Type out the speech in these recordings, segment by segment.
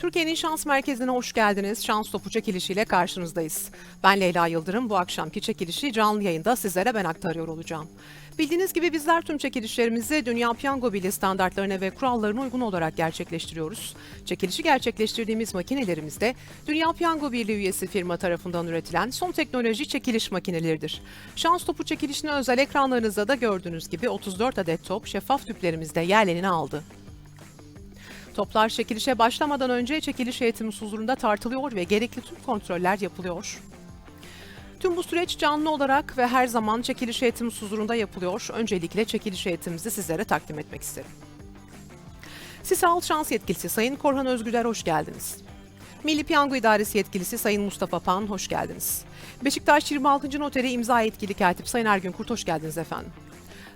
Türkiye'nin şans merkezine hoş geldiniz. Şans topu çekilişiyle karşınızdayız. Ben Leyla Yıldırım. Bu akşamki çekilişi canlı yayında sizlere ben aktarıyor olacağım. Bildiğiniz gibi bizler tüm çekilişlerimizi Dünya Piyango Birliği standartlarına ve kurallarına uygun olarak gerçekleştiriyoruz. Çekilişi gerçekleştirdiğimiz makinelerimizde Dünya Piyango Birliği üyesi firma tarafından üretilen son teknoloji çekiliş makineleridir. Şans topu çekilişine özel ekranlarınızda da gördüğünüz gibi 34 adet top şeffaf tüplerimizde yerlerini aldı. Toplar çekilişe başlamadan önce çekiliş heyetimiz huzurunda tartılıyor ve gerekli tüm kontroller yapılıyor. Tüm bu süreç canlı olarak ve her zaman çekiliş heyetimiz huzurunda yapılıyor. Öncelikle çekiliş heyetimizi sizlere takdim etmek isterim. Sisal Şans Yetkilisi Sayın Korhan Özgüler hoş geldiniz. Milli Piyango İdaresi Yetkilisi Sayın Mustafa Pan hoş geldiniz. Beşiktaş 26. Noteri imza yetkili katip Sayın Ergün Kurt hoş geldiniz efendim.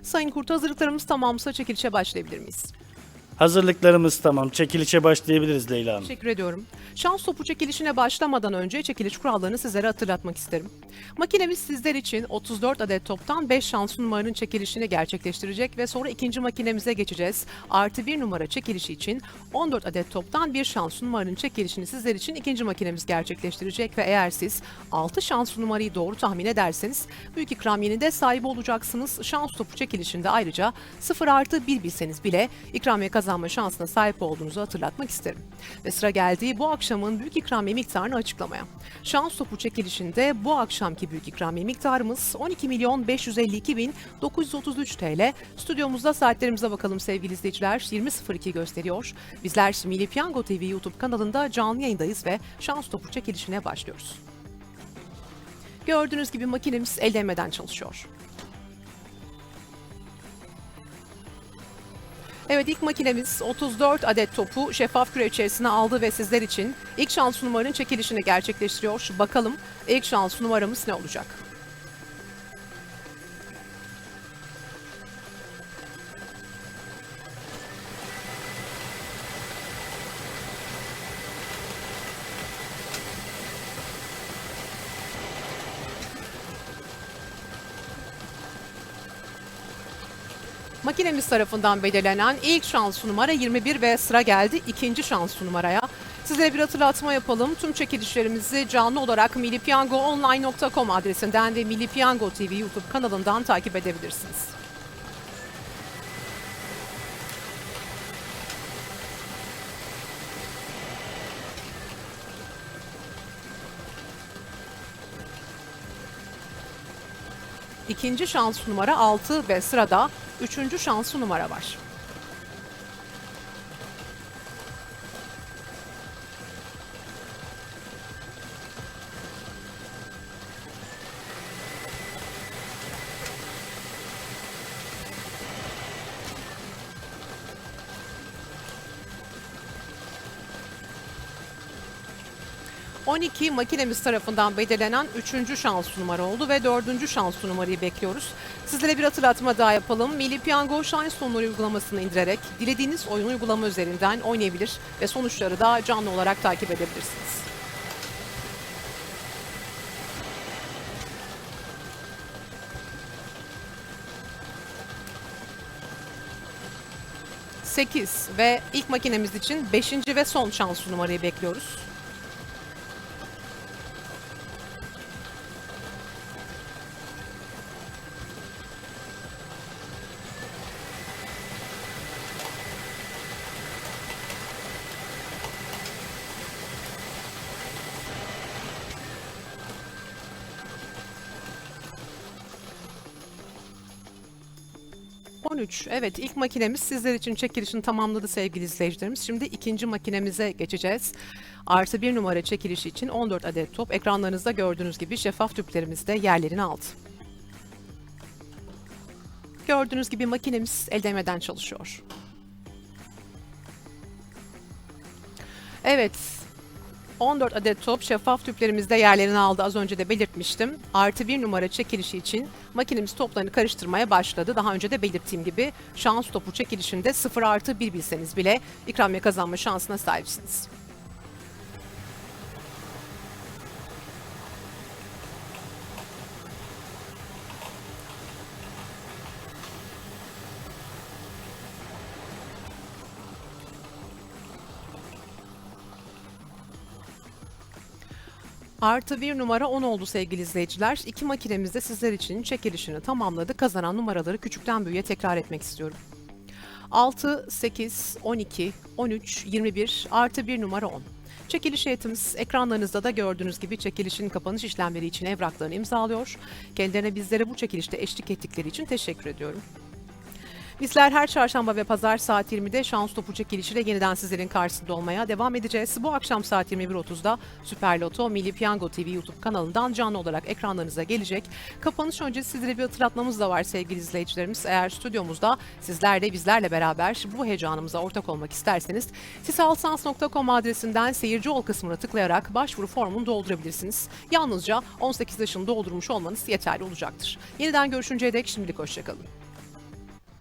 Sayın Kurt hazırlıklarımız tamamsa çekilişe başlayabilir miyiz? Hazırlıklarımız tamam. Çekilişe başlayabiliriz Leyla Hanım. Teşekkür ediyorum. Şans topu çekilişine başlamadan önce çekiliş kurallarını sizlere hatırlatmak isterim. Makinemiz sizler için 34 adet toptan 5 şans numaranın çekilişini gerçekleştirecek ve sonra ikinci makinemize geçeceğiz. Artı bir numara çekilişi için 14 adet toptan bir şans numaranın çekilişini sizler için ikinci makinemiz gerçekleştirecek ve eğer siz 6 şans numarayı doğru tahmin ederseniz büyük ikramiyenin de sahibi olacaksınız. Şans topu çekilişinde ayrıca 0 artı 1 bilseniz bile ikramiye kazanma şansına sahip olduğunuzu hatırlatmak isterim. Ve sıra geldiği bu akşamın büyük ikramiye miktarını açıklamaya. Şans topu çekilişinde bu akşamki büyük ikramiye miktarımız 12 milyon 552 bin 933 TL. Stüdyomuzda saatlerimize bakalım sevgili izleyiciler. 20.02 gösteriyor. Bizler Milli Piyango TV YouTube kanalında canlı yayındayız ve şans topu çekilişine başlıyoruz. Gördüğünüz gibi makinemiz el çalışıyor. Evet ilk makinemiz 34 adet topu şeffaf küre içerisine aldı ve sizler için ilk şans numaranın çekilişini gerçekleştiriyor. Bakalım ilk şans numaramız ne olacak? Makinemiz tarafından belirlenen ilk şans numara 21 ve sıra geldi ikinci şans numaraya. Size bir hatırlatma yapalım. Tüm çekilişlerimizi canlı olarak millipiyangoonline.com adresinden ve Milli Piyango TV YouTube kanalından takip edebilirsiniz. İkinci şans numara 6 ve sırada üçüncü şansı numara var. ...12 makinemiz tarafından belirlenen 3. şans numara oldu ve 4. şans numarayı bekliyoruz. Sizlere bir hatırlatma daha yapalım. Milli Piyango Shine sonları uygulamasını indirerek dilediğiniz oyun uygulama üzerinden oynayabilir ve sonuçları da canlı olarak takip edebilirsiniz. Sekiz ve ilk makinemiz için 5. ve son şans numarayı bekliyoruz. 13. Evet ilk makinemiz sizler için çekilişini tamamladı sevgili izleyicilerimiz. Şimdi ikinci makinemize geçeceğiz. Artı bir numara çekilişi için 14 adet top ekranlarınızda gördüğünüz gibi şeffaf tüplerimizde yerlerini aldı. Gördüğünüz gibi makinemiz el değmeden çalışıyor. Evet, 14 adet top şeffaf tüplerimizde yerlerini aldı. Az önce de belirtmiştim. Artı bir numara çekilişi için makinemiz toplarını karıştırmaya başladı. Daha önce de belirttiğim gibi şans topu çekilişinde 0 artı 1 bilseniz bile ikramiye kazanma şansına sahipsiniz. Artı bir numara 10 oldu sevgili izleyiciler. İki makinemiz de sizler için çekilişini tamamladı. Kazanan numaraları küçükten büyüğe tekrar etmek istiyorum. 6, 8, 12, 13, 21 artı bir numara 10. Çekiliş heyetimiz ekranlarınızda da gördüğünüz gibi çekilişin kapanış işlemleri için evraklarını imzalıyor. Kendilerine bizlere bu çekilişte eşlik ettikleri için teşekkür ediyorum. Bizler her çarşamba ve pazar saat 20'de şans topu çekilişiyle yeniden sizlerin karşısında olmaya devam edeceğiz. Bu akşam saat 21.30'da Süper Loto Milli Piyango TV YouTube kanalından canlı olarak ekranlarınıza gelecek. Kapanış öncesi sizlere bir hatırlatmamız da var sevgili izleyicilerimiz. Eğer stüdyomuzda sizler de bizlerle beraber bu heyecanımıza ortak olmak isterseniz sisalsans.com adresinden seyirci ol kısmına tıklayarak başvuru formunu doldurabilirsiniz. Yalnızca 18 yaşını doldurmuş olmanız yeterli olacaktır. Yeniden görüşünceye dek şimdilik hoşçakalın.